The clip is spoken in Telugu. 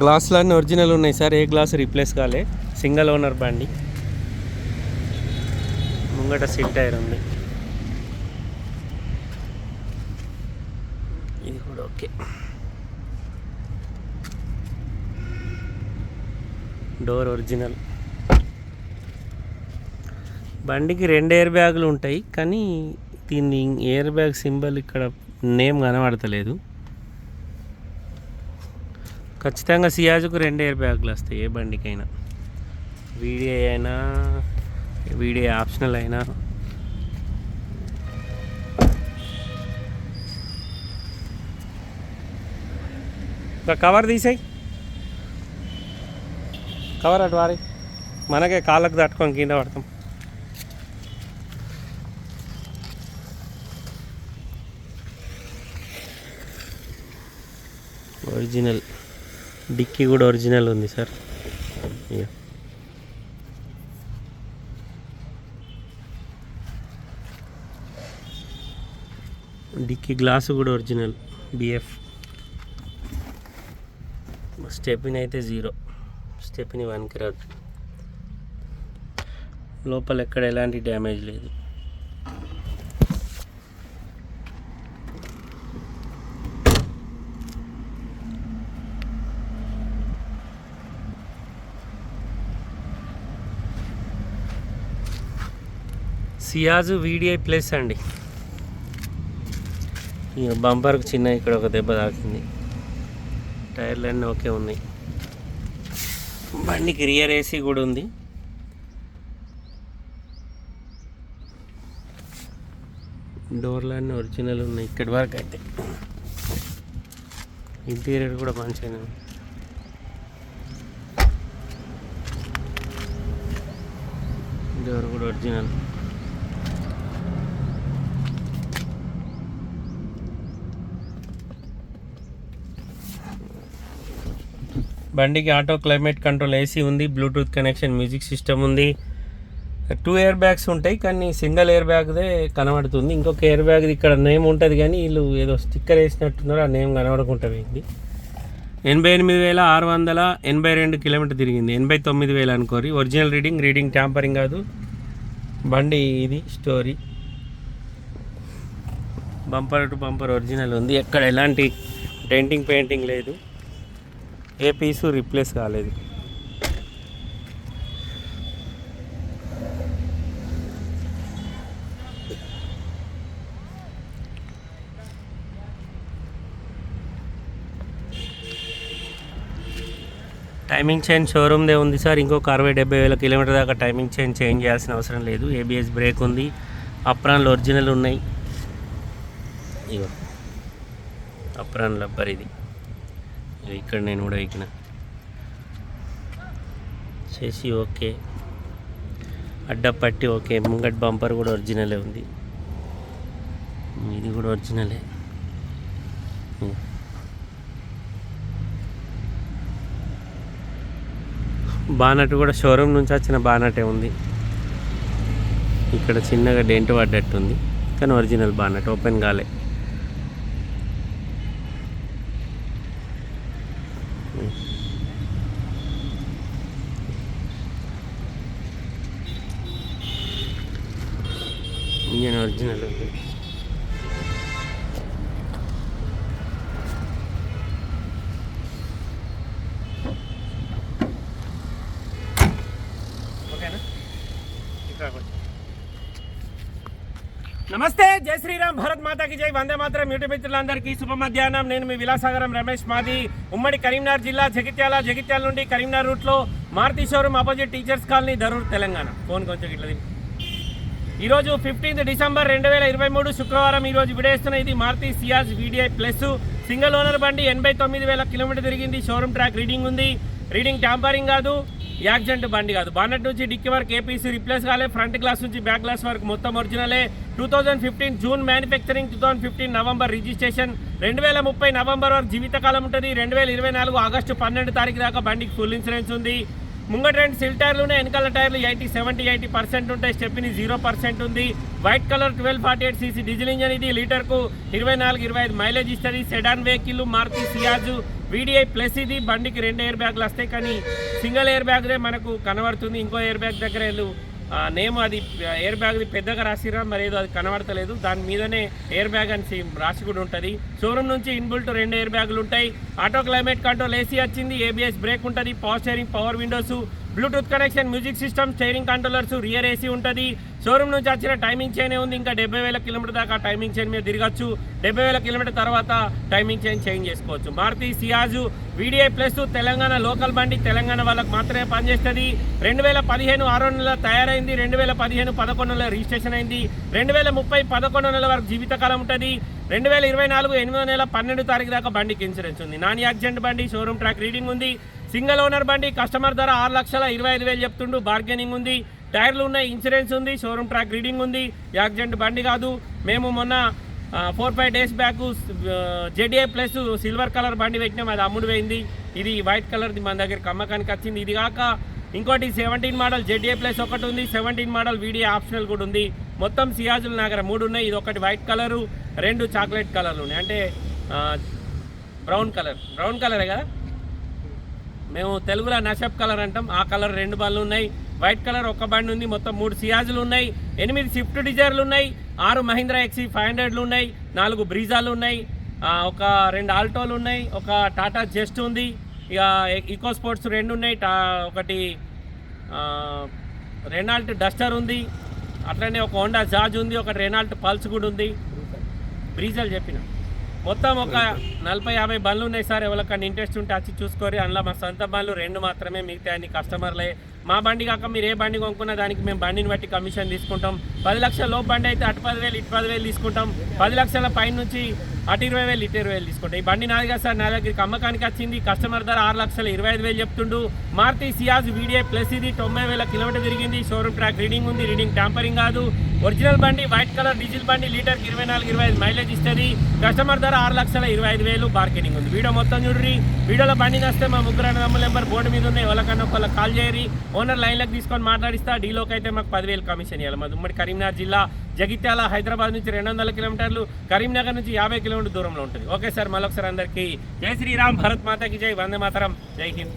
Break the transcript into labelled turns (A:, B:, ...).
A: గ్లాసులన్నీ ఒరిజినల్ ఉన్నాయి సార్. ఏ గ్లాస్ రీప్లేస్ కాలే. సింగల్ ఓనర్ బండి. ముంగట సిట్ టైర్ ఉంది. ఇది కూడా ఓకే. Door original. బండికి రెండు ఎయిర్ బ్యాగులు ఉంటాయి కానీ దీన్ని ఎయిర్ బ్యాగ్ సింబల్ ఇక్కడ నేమ్ కనబడతలేదు. ఖచ్చితంగా సియాజుకు రెండు ఎయిర్ బ్యాగులు వస్తాయి ఏ బండికైనా. వీడియో అయినా వీడియో ఆప్షనల్ అయినా. ఇంకా కవర్ తీసేయి. కవర్ అటు వారి. మనకే కాళ్ళకు తట్టుకొని కింద పడతాం. ఒరిజినల్. డిక్కీ కూడా ఒరిజినల్ ఉంది సార్ ఇక డిక్కీ గ్లాస్ కూడా ఒరిజినల్ బిఎఫ్ స్టెపిన్ అయితే జీరో స్టెపిని వన్కి రాదు లోపల ఎక్కడ ఎలాంటి డ్యామేజ్ లేదు. సియాజు వీడిఐ ప్లస్ అండి. ఇక బంపర్కి చిన్న ఇక్కడ ఒక దెబ్బ తాకింది. టైర్లు అన్నీ ఓకే ఉన్నాయి. బండికి రియర్ ఏసీ కూడా ఉంది. డోర్లు అన్నీ ఒరిజినల్ ఉన్నాయి ఇక్కడి వరకు అయితే. ఇంటీరియర్ కూడా మంచిగానే ఉంది. డోర్ కూడా ఒరిజినల్. బండికి ఆటో క్లైమేట్ కంట్రోల్ ఏసీ ఉంది బ్లూటూత్ కనెక్షన్ మ్యూజిక్ సిస్టమ్ ఉంది. టూ ఎయిర్ బ్యాగ్స్ ఉంటాయి కానీ సింగిల్ ఎయిర్ బ్యాగ్దే కనబడుతుంది. ఇంకొక ఎయిర్ బ్యాగ్ ఇక్కడ నేమ్ ఉంటుంది కానీ వీళ్ళు ఏదో స్టిక్కర్ వేసినట్టున్నారు ఆ నేమ్ కనబడకుండా పోయింది ఎనభై ఎనిమిది వేల ఆరు వందల ఎనభై రెండు కిలోమీటర్ తిరిగింది. ఎనభై తొమ్మిది వేలు అనుకోరి ఒరిజినల్ రీడింగ్ రీడింగ్ ట్యాంపరింగ్ కాదు. బండి ఇది story bumper to bumper original ఉంది. ఎక్కడ ఎలాంటి డెంటింగ్ పెయింటింగ్ లేదు. ఏ పీసు రిప్లేస్ కాలేదు. టైమింగ్ చైన్ షోరూమ్దే ఉంది సార్. ఇంకొక అరవై డెబ్బై వేల కిలోమీటర్ దాకా టైమింగ్ చైన్ చేంజ్ చేయాల్సిన అవసరం లేదు. ఏబిఎస్ బ్రేక్ ఉంది. అప్రాన్లు ఒరిజినల్ ఉన్నాయి. ఇగో. అప్రాన్ లబ్బర్ ఇది ఇక్కడ నేను కూడా ఎక్కిన. చేసి ఓకే. అడ్డపట్టి ఓకే. ముంగట్ బంపర్ కూడా ఒరిజినలే ఉంది. ఇది కూడా ఒరిజినలే. బానట్ కూడా షోరూమ్ నుంచి వచ్చిన బానటే ఉంది. ఇక్కడ చిన్నగా డెంట్ పడ్డట్టుంది. కానీ ఒరిజినల్ బానట్ ఓపెన్ కాలే. ఇంజన్ ఒరిజినల్ ఉంది నమస్తే జై శ్రీరామ్ భారత్ మాతాకి జై. వందే మాత్రం యూట్యూబ్ మిత్రులందరికీ శుభ మధ్యాహ్నం. నేను మీ విలాసాగరం రమేష్ మాది. ఉమ్మడి కరీంనగర్ జిల్లా జగిత్యాల జగిత్యాల నుండి కరీంనగర్ రూట్లో Maruti showroom opposite teachers colony Dharur Telangana. Phone కొంచెం ఇట్లది ఈరోజు ఫిఫ్టీన్త్ డిసెంబర్ రెండు వేల ఇరవై మూడు శుక్రవారం ఈరోజు విడేస్తున్న ఇది Maruti Ciaz VDI plus. Single owner బండి ఎనభై తొమ్మిది వేల కిలోమీటర్ తిరిగింది. షోరూమ్ ట్రాక్ రీడింగ్ ఉంది. రీడింగ్ ట్యాంపరింగ్ కాదు యాక్సిడెంట్ బండి కాదు. బానెట్ నుంచి డిక్కి వరకు ఏపీసీ రిప్లేస్ కాలే ఫ్రంట్ గ్లాస్ నుంచి బ్యాక్ గ్లాస్ వరకు మొత్తం ఒరిజినలే two thousand fifteen June manufacturing two thousand fifteen November registration రెండు వేల ముప్పై నవంబర్ వరకు జీవితకాలం ఉంటుంది. రెండు వేల ఇరవై నాలుగు ఆగస్టు పన్నెండు తారీఖు దాకా బండికి ఫుల్ ఇన్సూరెన్స్ ఉంది. ముంగట రెండు సిల్ టైర్లునే ఉన్నాయి. వెనకాల టైర్లు ఎయిటీ సెవెంటీ ఎయిటీ పర్సెంట్ ఉంటాయి. స్టెప్ని జీరో పర్సెంట్ ఉంది. White colour twelve forty eight CC diesel engine ఇది. లీటర్కు ఇరవై నాలుగు ఇరవై ఐదు మైలేజ్ ఇస్తుంది. Sedan vehicle Maruti Ciaz VDI plus ఇది బండికి రెండు ఎయిర్ బ్యాగ్లు వస్తాయి కానీ సింగిల్ ఎయిర్ బ్యాగ్దే మనకు కనబడుతుంది. ఇంకో ఎయిర్ బ్యాగ్ దగ్గర వెళ్ళు నేమ్ అది ఎయిర్ బ్యాగ్ది పెద్దగా రాసిరా మరి ఏదో అది కనబడతలేదు. దాని మీదనే ఎయిర్ బ్యాగ్ అని రాసి కూడా ఉంటుంది. షోరూమ్ నుంచి ఇన్బుల్ట్ రెండు ఎయిర్ బ్యాగులు ఉంటాయి. ఆటో క్లైమేట్ కంట్రోల్ ఏసీ వచ్చింది ఏబిఎస్ బ్రేక్ ఉంటుంది. Power steering power windows bluetooth connection music system steering controllers rear AC ఉంటుంది. షోరూమ్ నుంచి వచ్చిన టైమింగ్ చైన్ ఉంది ఇంకా డెబ్బై వేల కిలోమీటర్ దాకా టైమింగ్ చైన్ మీద తిరగచ్చు. డెబ్బై వేల కిలోమీటర్ తర్వాత టైమింగ్ చైన్ చేంజ్ చేసుకోవచ్చు. Maruti Ciaz VDI plus Telangana local బండి తెలంగాణ వాళ్ళకి మాత్రమే పనిచేస్తుంది. రెండు వేల పదిహేను ఆరో నెల తయారైంది రెండు వేల పదిహేను పదకొండు నెల రిజిస్ట్రేషన్ అయింది. రెండు వేల ముప్పై పదకొండు నెలల వరకు జీవితకాలం ఉంటుంది. రెండు వేల ఇరవై నాలుగు ఎనిమిదో నెల పన్నెండు తారీఖు దాకా బండికి ఇన్సూరెన్స్ ఉంది. నాన్ యాక్సిడెంట్ బండి షోరూమ్ ట్రాక్ రీడింగ్ ఉంది. సింగల్ ఓనర్ బండి కస్టమర్ ధర ఆరు లక్షల ఇరవై ఐదు వేలు చెప్తుండు. బార్గెనింగ్ ఉంది. టైర్లు ఉన్నాయి ఇన్సూరెన్స్ ఉంది షోరూమ్ ట్రాక్ రీడింగ్ ఉంది. యాక్సిడెంట్ బండి కాదు. మేము మొన్న four five days back ZDI plus silver colour బండి పెట్టినాం. అది అమ్ముడు పోయింది. ఇది వైట్ కలర్ది మన దగ్గర అమ్మకానికి వచ్చింది. ఇది కాక ఇంకోటి సెవెంటీన్ మోడల్ జెడిఏ ప్లస్ ఒకటి ఉంది. సెవెంటీన్ మోడల్ వీడియో ఆప్షనల్ కూడా ఉంది. మొత్తం సియాజుల నగర మూడు ఉన్నాయి. ఇది ఒకటి వైట్ కలరు రెండు చాక్లెట్ కలర్లు ఉన్నాయి. అంటే బ్రౌన్ కలర్. బ్రౌన్ కలరే కదా? మేము తెలుగులో నషబ్ కలర్ అంటాం. ఆ కలర్ రెండు బండ్లు ఉన్నాయి. వైట్ కలర్ ఒక బండి ఉంది. మొత్తం మూడు సియాజులు ఉన్నాయి. ఎనిమిది స్విఫ్ట్ డిజైర్లు ఉన్నాయి. ఆరు మహీంద్రా ఎక్సీ ఫైవ్ హండ్రెడ్లు ఉన్నాయి. నాలుగు బ్రీజాలు ఉన్నాయి. ఒక రెండు ఆల్టోలు ఉన్నాయి. ఒక టాటా జెస్ట్ ఉంది. ఇక ఈకో స్పోర్ట్స్ రెండు ఉన్నాయి. టా ఒకటి రెనాల్ట్ డస్టర్ ఉంది. అట్లనే ఒక హోండా జాజ్ ఉంది. ఒక రెనాల్ట్ పల్స్ కూడా ఉంది. బ్రీజాలు చెప్పిన. మొత్తం ఒక నలభై యాభై బండ్లు ఉన్నాయి సార్. ఎవరికన్నా ఇంట్రెస్ట్ ఉంటే వచ్చి చూసుకోరి. అందులో మా సొంత బండ్లు రెండు మాత్రమే మిగతా అన్ని కస్టమర్లే మా బండి కాక మీరు ఏ బండి కొనుక్కున్నా దానికి మేము బండిని బట్టి కమిషన్ తీసుకుంటాం. పది లక్షల లోపు బండి అయితే అటు పదివేలు ఇటు పదివేలు తీసుకుంటాం. పది లక్షల పైన నుంచి అటు ఇరవై వేలు ఇటు ఇరవై వేలు తీసుకుంటాం. ఈ బండి నాది కదా సార్ నా దగ్గరికి అమ్మకానికి వచ్చింది. కస్టమర్ ధర ఆరు లక్షల ఇరవై ఐదు వేలు చెప్తుండు. మారుతి సియాజ్ వీడియో ప్లస్ ఇది తొంభై వేల కిలోమీటర్ తిరిగింది. షోరూమ్ ట్రాక్ రీడింగ్ ఉంది. రీడింగ్ ట్యాంపరింగ్ కాదు. ఒరిజినల్ బండి వైట్ కలర్ డీజిల్ బండి లీటర్కి ఇరవై నాలుగు ఇరవై ఐదు మైలేజ్ ఇస్తుంది. కస్టమర్ ధర ఆరు లక్షల ఇరవై ఐదు వేలు బార్గెనింగ్ ఉంది. వీడియో మొత్తం చూడండి వీడియోలో బండి వస్తే మా ముగ్గురు అన్నదమ్ముల నెంబర్ బోర్డు మీద ఉన్నాయి. ఎవరికన్నా ఒకళ్ళు కాల్ చేయరి ఓనర్ లైన్లకు తీసుకొని మాట్లాడిస్తా. డీలోకి అయితే మాకు పదివేలు కమిషన్ ఇవ్వాలి మాది ఉమ్మడి కరీంనగర్ జిల్లా జగిత్యాల హైదరాబాద్ నుంచి రెండు వందల కిలోమీటర్లు కరీంనగర్ నుంచి యాభై కిలోమీటర్ దూరంలో ఉంటుంది. ఓకే సార్ మరొకసారి అందరికీ జై శ్రీరామ్ భరత్ మాతకి జై వందే మాతరం. జై హింద్.